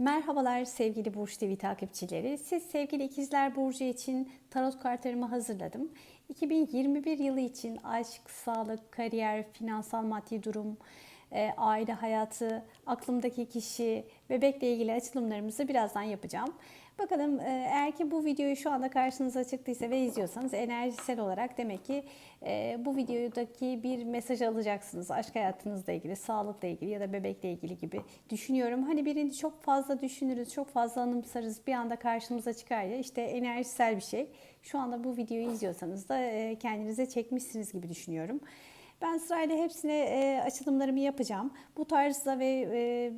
Merhabalar sevgili Burç TV takipçileri. Siz sevgili ikizler Burcu için tarot kartlarımı hazırladım. 2021 yılı için aşk, sağlık, kariyer, finansal maddi durum, e, aile hayatı, aklımdaki kişi, bebekle ilgili açılımlarımızı birazdan yapacağım. Bakalım e, eğer ki bu videoyu şu anda karşınıza çıktıysa ve izliyorsanız enerjisel olarak demek ki e, bu videodaki bir mesaj alacaksınız. Aşk hayatınızla ilgili, sağlıkla ilgili ya da bebekle ilgili gibi düşünüyorum. Hani birini çok fazla düşünürüz, çok fazla anımsarız. Bir anda karşımıza çıkar ya işte enerjisel bir şey. Şu anda bu videoyu izliyorsanız da e, kendinize çekmişsiniz gibi düşünüyorum. Ben sırayla hepsine e, açılımlarımı yapacağım. Bu tarzda ve e,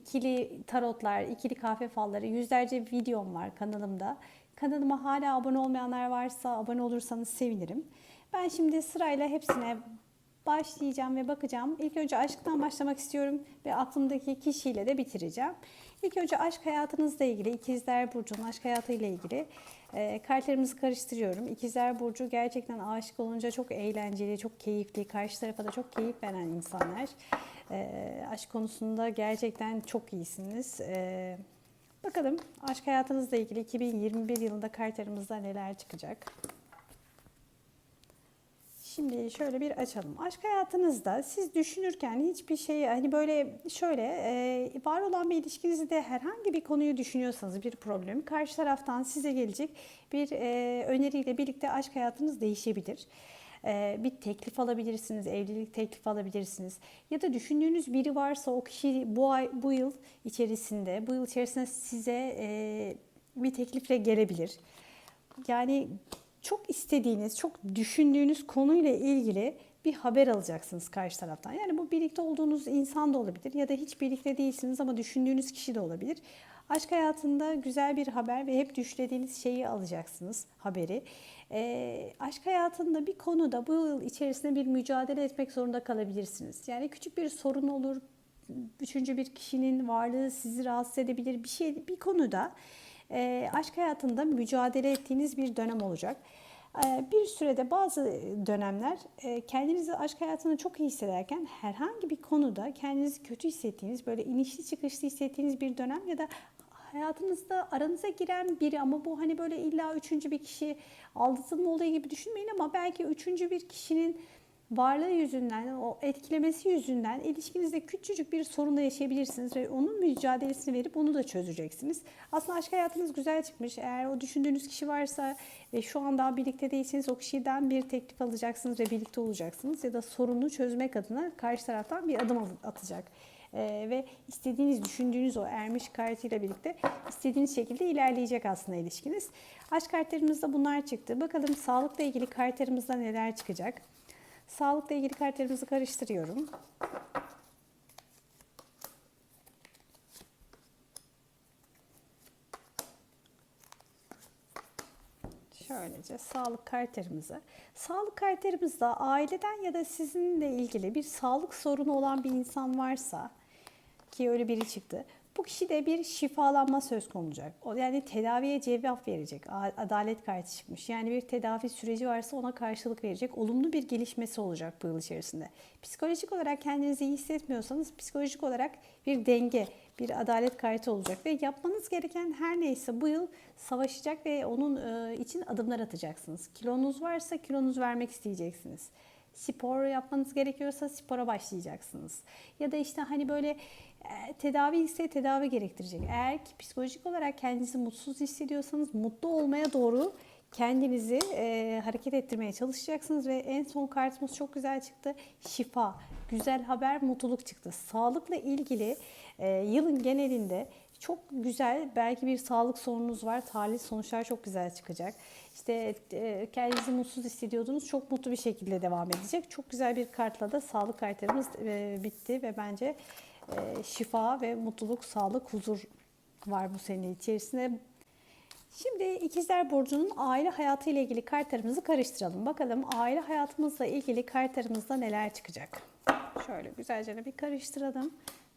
ikili tarotlar, ikili kahve falları, yüzlerce videom var kanalımda. Kanalıma hala abone olmayanlar varsa abone olursanız sevinirim. Ben şimdi sırayla hepsine başlayacağım ve bakacağım. İlk önce aşktan başlamak istiyorum ve aklımdaki kişiyle de bitireceğim. İlk önce aşk hayatınızla ilgili, İkizler Burcu'nun aşk hayatıyla ilgili e, kartlarımızı karıştırıyorum. İkizler Burcu gerçekten aşık olunca çok eğlenceli, çok keyifli, karşı tarafa da çok keyif veren insanlar. E, aşk konusunda gerçekten çok iyisiniz. E, bakalım aşk hayatınızla ilgili 2021 yılında kartlarımızda neler çıkacak? Şimdi şöyle bir açalım. Aşk hayatınızda siz düşünürken hiçbir şeyi hani böyle şöyle e, var olan bir ilişkinizde herhangi bir konuyu düşünüyorsanız bir problemi karşı taraftan size gelecek bir e, öneriyle birlikte aşk hayatınız değişebilir. E, bir teklif alabilirsiniz, evlilik teklifi alabilirsiniz. Ya da düşündüğünüz biri varsa o kişi bu ay, bu yıl içerisinde, bu yıl içerisinde size e, bir teklifle gelebilir. Yani çok istediğiniz, çok düşündüğünüz konuyla ilgili bir haber alacaksınız karşı taraftan. Yani bu birlikte olduğunuz insan da olabilir ya da hiç birlikte değilsiniz ama düşündüğünüz kişi de olabilir. Aşk hayatında güzel bir haber ve hep düşlediğiniz şeyi alacaksınız haberi. E, aşk hayatında bir konuda bu yıl içerisinde bir mücadele etmek zorunda kalabilirsiniz. Yani küçük bir sorun olur, üçüncü bir kişinin varlığı sizi rahatsız edebilir bir şey bir konuda e, aşk hayatında mücadele ettiğiniz bir dönem olacak. Bir sürede bazı dönemler kendinizi aşk hayatında çok iyi hissederken herhangi bir konuda kendinizi kötü hissettiğiniz, böyle inişli çıkışlı hissettiğiniz bir dönem ya da hayatınızda aranıza giren biri ama bu hani böyle illa üçüncü bir kişi aldatılma olayı gibi düşünmeyin ama belki üçüncü bir kişinin varlığı yüzünden, o etkilemesi yüzünden ilişkinizde küçücük bir sorunla yaşayabilirsiniz ve onun mücadelesini verip onu da çözeceksiniz. Aslında aşk hayatınız güzel çıkmış. Eğer o düşündüğünüz kişi varsa ve şu an daha birlikte değilseniz o kişiden bir teklif alacaksınız ve birlikte olacaksınız ya da sorunu çözmek adına karşı taraftan bir adım atacak. Ee, ve istediğiniz, düşündüğünüz o ermiş kartıyla birlikte istediğiniz şekilde ilerleyecek aslında ilişkiniz. Aşk kartlarımızda bunlar çıktı. Bakalım sağlıkla ilgili kartlarımızda neler çıkacak? Sağlıkla ilgili kartlarımızı karıştırıyorum. Şöylece sağlık kartlarımızı. Sağlık kartlarımızda aileden ya da sizinle ilgili bir sağlık sorunu olan bir insan varsa ki öyle biri çıktı. Bu kişi de bir şifalanma söz konulacak. Yani tedaviye cevap verecek. Adalet kartı çıkmış. Yani bir tedavi süreci varsa ona karşılık verecek. Olumlu bir gelişmesi olacak bu yıl içerisinde. Psikolojik olarak kendinizi iyi hissetmiyorsanız psikolojik olarak bir denge, bir adalet kartı olacak. Ve yapmanız gereken her neyse bu yıl savaşacak ve onun e, için adımlar atacaksınız. Kilonuz varsa kilonuz vermek isteyeceksiniz spor yapmanız gerekiyorsa spora başlayacaksınız. Ya da işte hani böyle e, tedavi ise tedavi gerektirecek. Eğer ki psikolojik olarak kendinizi mutsuz hissediyorsanız mutlu olmaya doğru kendinizi e, hareket ettirmeye çalışacaksınız ve en son kartımız çok güzel çıktı. Şifa, güzel haber, mutluluk çıktı. Sağlıkla ilgili yılın genelinde çok güzel belki bir sağlık sorununuz var. Talih sonuçlar çok güzel çıkacak. İşte e, kendinizi mutsuz hissediyordunuz. Çok mutlu bir şekilde devam edecek. Çok güzel bir kartla da sağlık kartlarımız e, bitti ve bence e, şifa ve mutluluk, sağlık, huzur var bu sene içerisinde. Şimdi İkizler Burcu'nun aile hayatı ile ilgili kartlarımızı karıştıralım. Bakalım aile hayatımızla ilgili kartlarımızda neler çıkacak. Şöyle güzelce bir karıştıralım.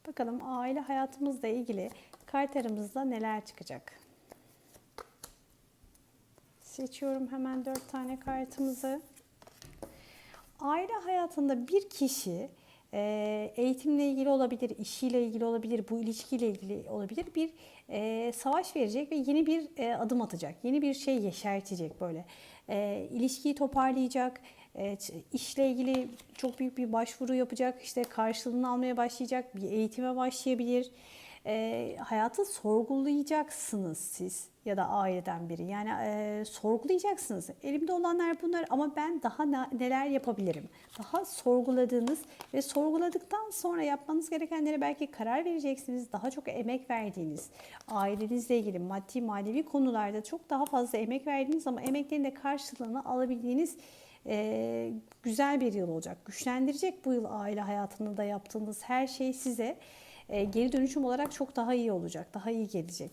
Bakalım aile hayatımızla ilgili kartlarımızda neler çıkacak. Seçiyorum hemen dört tane kartımızı. Aile hayatında bir kişi e, eğitimle ilgili olabilir, işiyle ilgili olabilir, bu ilişkiyle ilgili olabilir. Bir e, savaş verecek ve yeni bir e, adım atacak, yeni bir şey yeşertecek böyle. E, toparlayacak, e, işle ilgili çok büyük bir başvuru yapacak, işte karşılığını almaya başlayacak, bir eğitime başlayabilir. E, hayatı sorgulayacaksınız siz ya da aileden biri. Yani e, sorgulayacaksınız. Elimde olanlar bunlar ama ben daha ne- neler yapabilirim? Daha sorguladığınız ve sorguladıktan sonra yapmanız gerekenlere belki karar vereceksiniz. Daha çok emek verdiğiniz, ailenizle ilgili maddi manevi konularda çok daha fazla emek verdiğiniz ama emeklerin de karşılığını alabildiğiniz e, güzel bir yıl olacak. Güçlendirecek bu yıl aile hayatında da yaptığınız her şey size e, geri dönüşüm olarak çok daha iyi olacak. Daha iyi gelecek.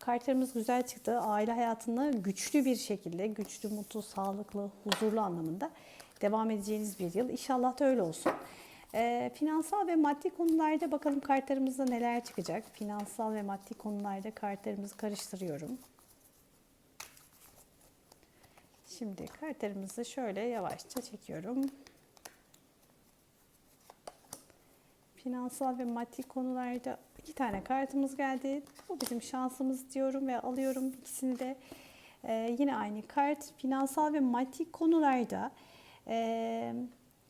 Kartlarımız güzel çıktı. Aile hayatını güçlü bir şekilde, güçlü, mutlu, sağlıklı, huzurlu anlamında devam edeceğiniz bir yıl. İnşallah da öyle olsun. E, finansal ve maddi konularda bakalım kartlarımızda neler çıkacak. Finansal ve maddi konularda kartlarımızı karıştırıyorum. Şimdi kartlarımızı şöyle yavaşça çekiyorum. Finansal ve maddi konularda iki tane kartımız geldi. Bu bizim şansımız diyorum ve alıyorum ikisini de. Ee, yine aynı kart. Finansal ve maddi konularda e,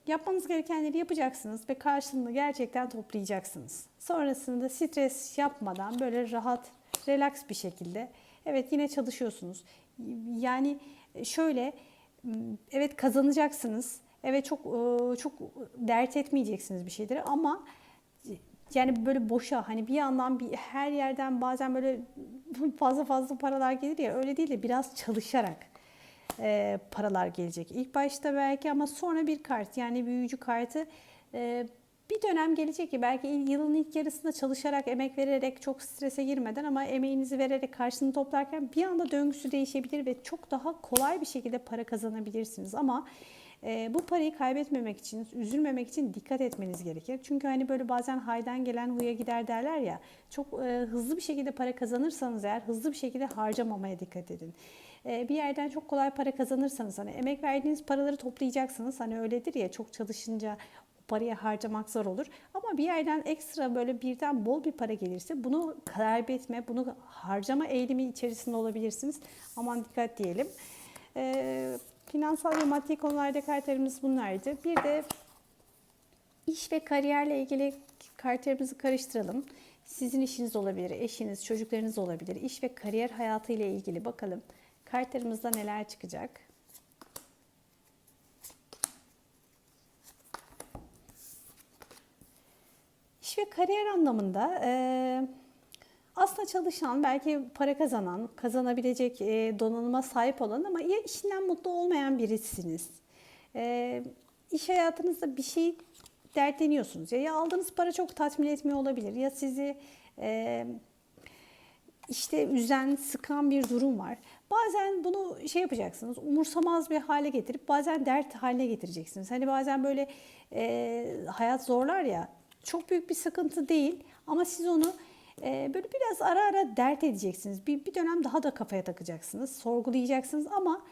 yapmanız gerekenleri yapacaksınız ve karşılığını gerçekten toplayacaksınız. Sonrasında stres yapmadan böyle rahat, relax bir şekilde evet yine çalışıyorsunuz. Yani şöyle evet kazanacaksınız. Evet çok e, çok dert etmeyeceksiniz bir şeyleri ama yani böyle boşa hani bir yandan bir her yerden bazen böyle fazla fazla paralar gelir ya öyle değil de biraz çalışarak e, paralar gelecek. İlk başta belki ama sonra bir kart yani büyücü kartı e, bir dönem gelecek ki belki yılın ilk yarısında çalışarak, emek vererek, çok strese girmeden ama emeğinizi vererek karşılığını toplarken bir anda döngüsü değişebilir ve çok daha kolay bir şekilde para kazanabilirsiniz. Ama e, bu parayı kaybetmemek için, üzülmemek için dikkat etmeniz gerekir. Çünkü hani böyle bazen haydan gelen huya gider derler ya. Çok e, hızlı bir şekilde para kazanırsanız eğer hızlı bir şekilde harcamamaya dikkat edin. E, bir yerden çok kolay para kazanırsanız hani emek verdiğiniz paraları toplayacaksınız. Hani öyledir ya çok çalışınca parayı harcamak zor olur. Ama bir yerden ekstra böyle birden bol bir para gelirse bunu kaybetme, bunu harcama eğilimi içerisinde olabilirsiniz. Aman dikkat diyelim. Ee, finansal ve maddi konularda kartlarımız bunlardı. Bir de iş ve kariyerle ilgili kartlarımızı karıştıralım. Sizin işiniz olabilir, eşiniz, çocuklarınız olabilir. İş ve kariyer hayatı ile ilgili bakalım kartlarımızda neler çıkacak. İş ve kariyer anlamında e, aslında çalışan, belki para kazanan, kazanabilecek e, donanıma sahip olan ama ya işinden mutlu olmayan birisiniz. E, iş hayatınızda bir şey dertleniyorsunuz. Ya, ya aldığınız para çok tatmin etmiyor olabilir ya sizi e, işte üzen, sıkan bir durum var. Bazen bunu şey yapacaksınız, umursamaz bir hale getirip bazen dert haline getireceksiniz. Hani bazen böyle e, hayat zorlar ya, çok büyük bir sıkıntı değil ama siz onu e, böyle biraz ara ara dert edeceksiniz. Bir, bir dönem daha da kafaya takacaksınız, sorgulayacaksınız ama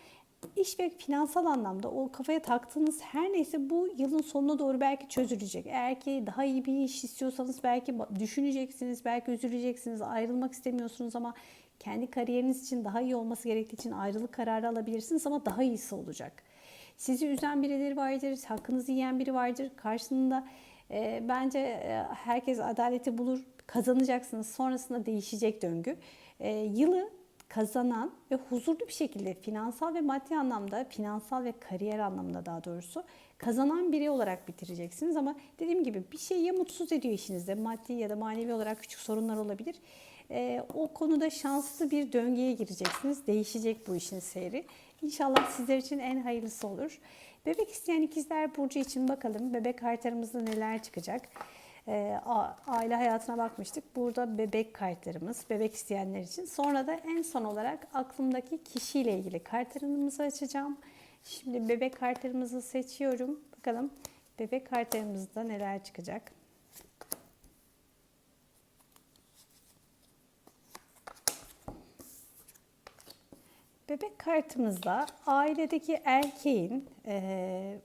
iş ve finansal anlamda o kafaya taktığınız her neyse bu yılın sonuna doğru belki çözülecek. Eğer ki daha iyi bir iş istiyorsanız belki düşüneceksiniz, belki üzüleceksiniz, ayrılmak istemiyorsunuz ama kendi kariyeriniz için daha iyi olması gerektiği için ayrılık kararı alabilirsiniz ama daha iyisi olacak. Sizi üzen birileri vardır, hakkınızı yiyen biri vardır. Karşılığında e, bence herkes adaleti bulur, kazanacaksınız. Sonrasında değişecek döngü. E, yılı kazanan ve huzurlu bir şekilde finansal ve maddi anlamda, finansal ve kariyer anlamında daha doğrusu kazanan biri olarak bitireceksiniz. Ama dediğim gibi bir şey ya mutsuz ediyor işinizde, maddi ya da manevi olarak küçük sorunlar olabilir. E, o konuda şanslı bir döngüye gireceksiniz. Değişecek bu işin seyri. İnşallah sizler için en hayırlısı olur. Bebek isteyen ikizler Burcu için bakalım bebek kartlarımızda neler çıkacak. E, aile hayatına bakmıştık. Burada bebek kartlarımız, bebek isteyenler için. Sonra da en son olarak aklımdaki kişiyle ilgili kartlarımızı açacağım. Şimdi bebek kartlarımızı seçiyorum. Bakalım bebek kartlarımızda neler çıkacak. Bebek kartımızda ailedeki erkeğin e,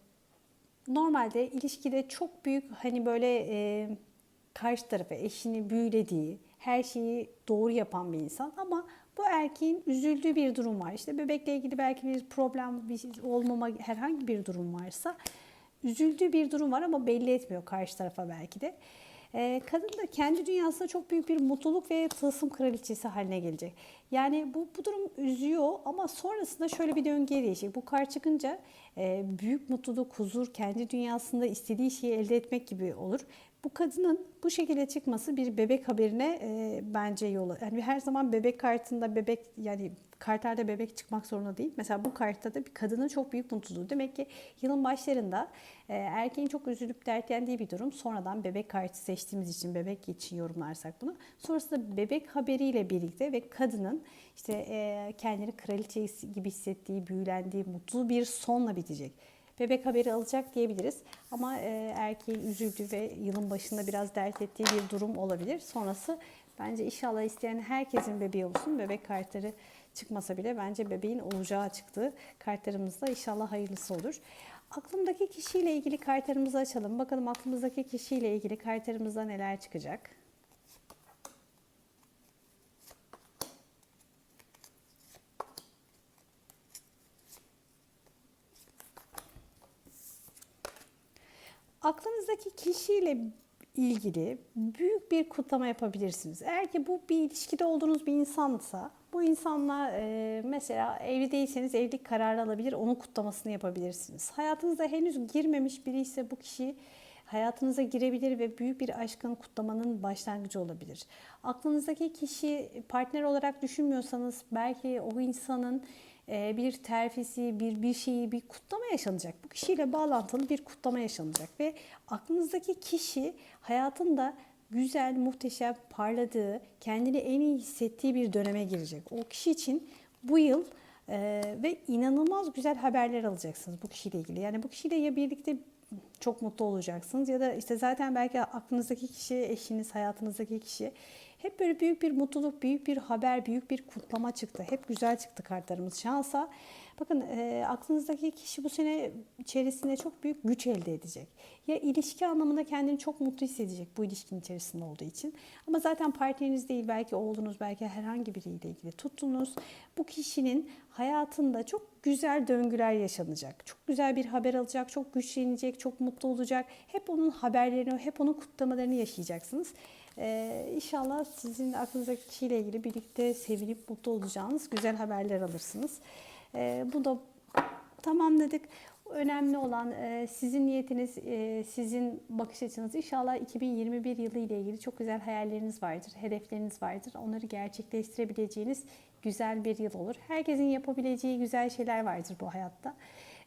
normalde ilişkide çok büyük hani böyle e, karşı tarafı eşini büyülediği, her şeyi doğru yapan bir insan ama bu erkeğin üzüldüğü bir durum var. İşte bebekle ilgili belki bir problem bir şey olmama herhangi bir durum varsa üzüldüğü bir durum var ama belli etmiyor karşı tarafa belki de. Ee, kadın da kendi dünyasında çok büyük bir mutluluk ve tılsım kraliçesi haline gelecek. Yani bu, bu durum üzüyor ama sonrasında şöyle bir döngüye değişecek. Bu kar çıkınca e, büyük mutluluk, huzur, kendi dünyasında istediği şeyi elde etmek gibi olur. Bu kadının bu şekilde çıkması bir bebek haberine e, bence yolu. Yani her zaman bebek kartında bebek yani kartlarda bebek çıkmak zorunda değil. Mesela bu kartta da bir kadının çok büyük mutluluğu. Demek ki yılın başlarında e, erkeğin çok üzülüp dertlendiği bir durum. Sonradan bebek kartı seçtiğimiz için bebek için yorumlarsak bunu. Sonrasında bebek haberiyle birlikte ve kadının işte e, kendini kraliçe gibi hissettiği, büyülendiği, mutlu bir sonla bitecek bebek haberi alacak diyebiliriz. Ama e, erkeğin üzüldüğü ve yılın başında biraz dert ettiği bir durum olabilir. Sonrası bence inşallah isteyen herkesin bebeği olsun. Bebek kartları çıkmasa bile bence bebeğin olacağı çıktı. Kartlarımızda inşallah hayırlısı olur. Aklımdaki kişiyle ilgili kartlarımızı açalım. Bakalım aklımızdaki kişiyle ilgili kartlarımızda neler çıkacak. Kişiyle ilgili büyük bir kutlama yapabilirsiniz. Eğer ki bu bir ilişkide olduğunuz bir insansa bu insanla e, mesela evli değilseniz evlilik kararı alabilir, onun kutlamasını yapabilirsiniz. Hayatınıza henüz girmemiş biri ise bu kişi hayatınıza girebilir ve büyük bir aşkın kutlamanın başlangıcı olabilir. Aklınızdaki kişi partner olarak düşünmüyorsanız belki o insanın bir terfisi, bir bir şeyi, bir kutlama yaşanacak. Bu kişiyle bağlantılı bir kutlama yaşanacak ve aklınızdaki kişi hayatında güzel, muhteşem, parladığı, kendini en iyi hissettiği bir döneme girecek. O kişi için bu yıl e, ve inanılmaz güzel haberler alacaksınız bu kişiyle ilgili. Yani bu kişiyle ya birlikte çok mutlu olacaksınız ya da işte zaten belki aklınızdaki kişi, eşiniz, hayatınızdaki kişi hep böyle büyük bir mutluluk, büyük bir haber, büyük bir kutlama çıktı. Hep güzel çıktı kartlarımız şansa. Bakın e, aklınızdaki kişi bu sene içerisinde çok büyük güç elde edecek. Ya ilişki anlamında kendini çok mutlu hissedecek bu ilişkinin içerisinde olduğu için. Ama zaten partneriniz değil belki oğlunuz belki herhangi biriyle ilgili tuttunuz. Bu kişinin hayatında çok güzel döngüler yaşanacak. Çok güzel bir haber alacak, çok güçlenecek, çok mutlu olacak. Hep onun haberlerini, hep onun kutlamalarını yaşayacaksınız. Ee, inşallah sizin aklınızdaki kişiyle ilgili birlikte sevinip mutlu olacağınız güzel haberler alırsınız. Ee, bu da tamamladık. Önemli olan e, sizin niyetiniz, e, sizin bakış açınız. İnşallah 2021 yılı ile ilgili çok güzel hayalleriniz vardır, hedefleriniz vardır. Onları gerçekleştirebileceğiniz güzel bir yıl olur. Herkesin yapabileceği güzel şeyler vardır bu hayatta.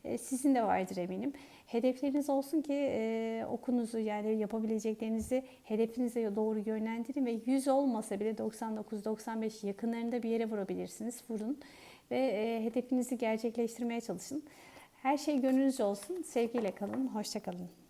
E, sizin de vardır eminim. Hedefleriniz olsun ki e, okunuzu yani yapabileceklerinizi hedefinize doğru yönlendirin ve 100 olmasa bile 99-95 yakınlarında bir yere vurabilirsiniz. Vurun ve e, hedefinizi gerçekleştirmeye çalışın. Her şey gönlünüzce olsun. Sevgiyle kalın. Hoşçakalın.